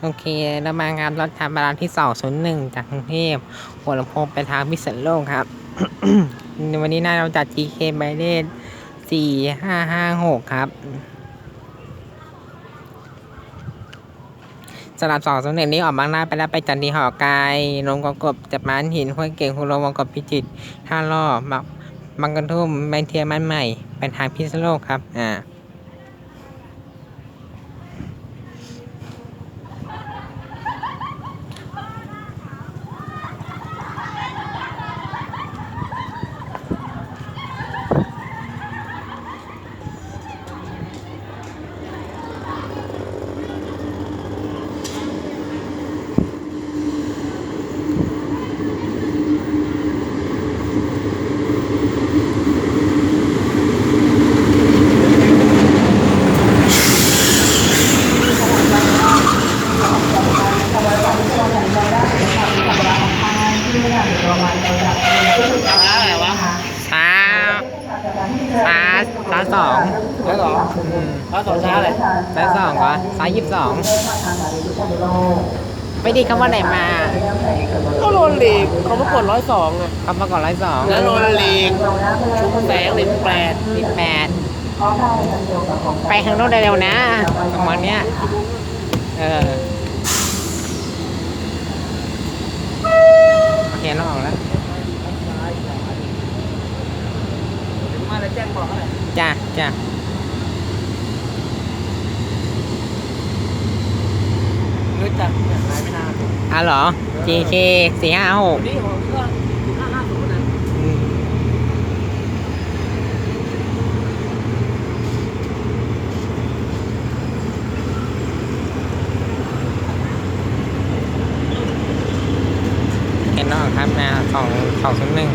โอเคแล้วมางานรถทางบาลานที่ 201 จากกรุงเทพหัวลำโพงไปทางพิษณุโลกครับ วันนี้น่าเราจัด GK ไบเลส4556 ครับสำหรับ2 0 1นี้ออกบางหน้าไปแล้วไปจันทีหอไกายลงกองกบจับม้านหินห้วยเก่งคุโรวงกบพิจิตท่าล่อบักบังกระทุ่มแมนเทียมันใหม่ไปทางพิษณุโลกครับ อ่า อะไรวะช้าช้าช้าสองแล้วสองแล้วสองช้าเลยช้าสองก็ช้ายี่สิบสองไม่ดีคำว่าไหนมา ก็โรนลีกเขาประกวดร้อยสองอะคำประกอบร้อยสองแล้วโรนลีกชุมแสงหนึ่งแปดสิบแปดไปข้างโน้นเร็วๆนะประมาณเนี้ยเออโอเคน้องออกแล้ว มาแล้วแจ้งบอกอะไรจ้ะจ้ะรู้จักเนี่ยหายไม่นานอะเหรอ GK สี่ห้าหกนี่ของเครื่องห้าห้าศูนย์นะเห็นน้องครับนะสองสองศูนย์หนึ่ง